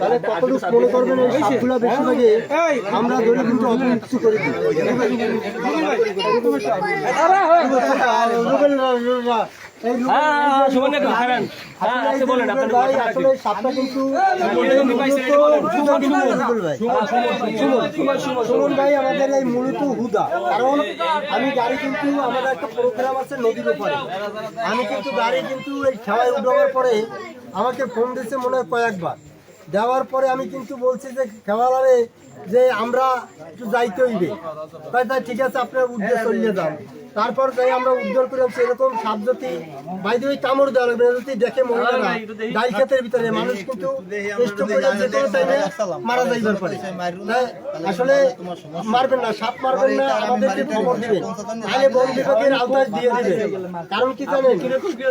তাহলে কতটুকু মনে করবেন এই সাপগুলো বেশিরভাগই আমরা ধরে কিন্তু করে এই সাপটা কিন্তু সুমন- সুমন ভাই আমাদের এই মূলত হুদা কারণ আমি গাড়ি কিন্তু আমাদের একটা প্রোগ্রাম আছে নদীর উপরে আমি কিন্তু গাড়ি কিন্তু এই খেলায় উঠবার পরে আমাকে ফোন দিয়েছে মনে হয় কয়েকবার দেওয়ার পরে আমি কিন্তু বলছি যে খেলারে যে আমরা একটু যাইতে হইবে। তাই তাই, ঠিক আছে, আপনার উদ্যোগ চলিয়ে যান। তারপর যাই আমরা উদ্ধার করে সেরকম সাপ যদি বাইরে ওই কামড় দেওয়া লাগবে না, যদি দেখে মহিলারা ডাল ক্ষেতের ভিতরে মানুষ কিন্তু চেষ্ট করে যে কোনো টাইমে মারা যাইবার পারে। আসলে মারবেন না সাপ মারবেন না আমাদেরকে খবর দিবেন। আগে বন বিভাগের আওতায় দিয়ে দিবেন কারণ কি জানেন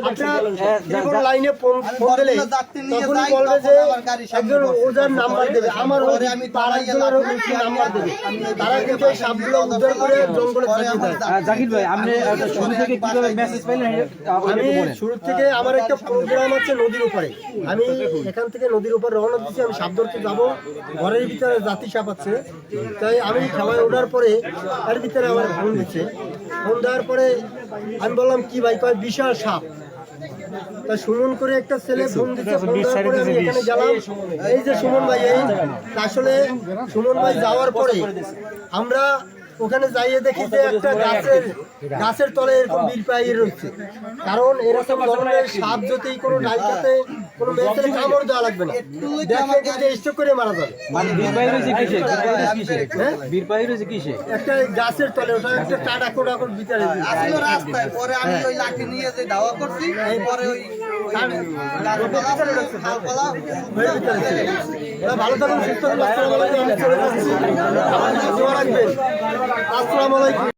আপনার লাইনে ফোন দিলে তখনই বলবে যে একজন ওজার নাম্বার দেবে আমার একজনের বেশি নাম্বার দেবে। তারা কিন্তু সাপগুলো উদ্ধার করে জঙ্গলে দেয় জাকির ভাই আপনি শুরু থেকে কীভাবে মেসেজ পাইলেন আমি শুরু থেকে আমার একটা প্রোগ্রাম আছে নদীর উপরে। আমি এখান থেকে নদীর উপর রওনা দিচ্ছি আমি সাপ ধরতে যাব। ঘরের ভিতরে জাতি সাপ আছে। তাই আমি খেলায় ওঠার পরে এর ভিতরে আমার ফোন দিচ্ছে। ফোন দেওয়ার পরে আমি বললাম কি ভাই কয় বিশাল সাপ। তা সুমন করে একটা ছেলে ফোন দিচ্ছে ফোন দেওয়ার পরে আমি এখানে গেলাম। এই যে সুমন ভাই এই আসলে সুমন ভাই যাওয়ার পরে আমরা ওখানে যাইয়ে দেখি যে একটা গাছের গাছের তলে এরকম বীর পাইয়ে রয়েছে। কারণ এরকম ধরনের সাপ যদি কোনো ডাইকাতে কোনো মেয়েদের কামড় দেওয়া লাগবে না। দেখে কিন্তু স্ট্রোক করে মারা যাবে। মানে যে যে হ্যাঁ? যে একটা গাছের তলে ওটা একটা টাটা কোটা করে ভিতরে আসলো রাস্তায় পরে আমি ওই লাঠি নিয়ে যে দাওয়া করছি পরে ওই ভালো থাকুন সুস্থ থাকুন রাখবেন। আসসালামু আলাইকুম।